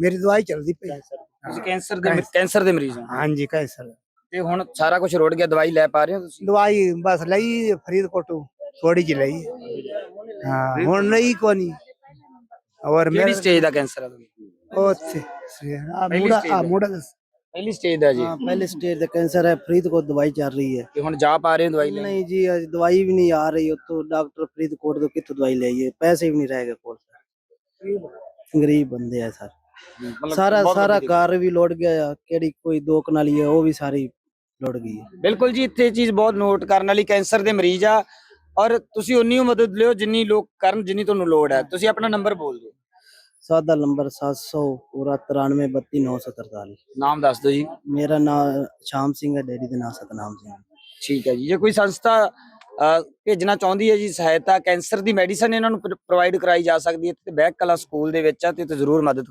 ਮੇਰੀ ਦਵਾਈ ਚੱਲਦੀ ਪਈ ਤੁਸੀਂ ਕੈਂਸਰ ਦੇ ਕੈਂਸਰ ਦੇ ਮਰੀਜ਼ ਹੋ ਹਾਂਜੀ ਕੈਂਸਰ ਤੇ ਹੁਣ ਸਾਰਾ ਕੁਝ ਰੁੜ ਗਿਆ ਦਵਾਈ ਲੈ ਪਾ ਰਹੇ ਹੋ ਤੁਸੀਂ ਦਵਾਈ ਬਸ ਲਈ ਫਰੀਦਕੋਟੋਂ ਥੋੜੀ ਜਿਹੀ ਲਈ ਹਾਂ ਹੁਣ ਨਹੀਂ ਕੋਨੀ ਔਰ ਕਿਹੜੀ ਮੇਰੇ ਸਟੇਜ ਦਾ ਕੈਂਸਰ ਹੈ ਤੁਹਾਨੂੰ? ਉੱਥੇ ਆ ਪਹਿਲੀ ਮੁੰਡਾ stage ਆ ਹੈ। ਮੁੰਡਾ ਦੱਸ ਪਹਿਲੀ ਸਟੇਜ ਦਾ ਜੀ हाँ पहले स्टेज का कैंसर है फरीदकोट दवाई चल रही है ਤੇ ਹੁਣ ਜਾ ਪਾ ਰਹੇ ਹੋ ਦਵਾਈ ਲੈਣ नहीं जी आज दवाई भी नहीं आ रही हो तो डॉक्टर फरीदकोट तो कितों दवाई ली पैसे भी नहीं रहेगा कोल गरीब बंदे है सर ਸਾਰਾ ਸਾਰਾ ਵੱਡੀ ਵੀ ਲੋੜ ਗਿਆ ਆ ਕਿਹੜੀ ਕੋਈ ਦੋ ਕਨਾਲੀ ਆ ਉਹ ਵੀ ਸਾਰੀ ਲੋੜ ਗਈ ਆ। ਬਿਲਕੁਲ ਜੀ ਇੱਥੇ ਚੀਜ਼ ਬਹੁਤ ਨੋਟ ਕਰਨ ਵਾਲੀ ਕੈਂਸਰ ਦੇ ਮਰੀਜ਼ ਆ ਔਰ ਤੁਸੀਂ ਉਨੀ ਓ ਮਦਦ ਲਿਓ ਜਿੰਨੀ ਲੋਕ ਕਰਨ ਜਿੰਨੀ ਤੁਹਾਨੂੰ ਲੋੜ ਹੈ ਤੁਸੀਂ ਆਪਣਾ ਨੰਬਰ ਬੋਲ ਦਿਓ। ਸਾਦਾ ਨੰਬਰ 700 ਪੂਰਾ 9432943 ਨਾਮ ਦੱਸ ਦਿਓ ਜੀ। ਮੇਰਾ ਨਾਮ ਸ਼ਾਮ ਸਿੰਘ ਹੈ ਡੈਡੀ ਦਾ ਨਾਮ ਸਤਨਾਮ ਸਿੰਘ ਹੈ। ਠੀਕ ਹੈ ਜੀ ਜੇ ਕੋਈ ਸੰਸਥਾ ਭੇਜਣਾ ਚਾਹੁੰਦੀ ਹੈ ਜੀ ਸਹਾਇਤਾ ਕੈਂਸਰ ਦੀ ਮੈਡੀਸਨ ਇਹਨਾਂ ਨੂੰ ਪ੍ਰੋਵਾਈਡ ਕਰਾਈ ਜਾ ਸਕਦੀ ਹੈ ਤੇ ਬੈਕ ਕਲਾ ਸਕੂਲ ਦੇ ਵਿੱਚ ਆ ਤੇ ਇੱਥੇ ਜ਼ਰੂਰ ਮਦਦ ਕਰੋ।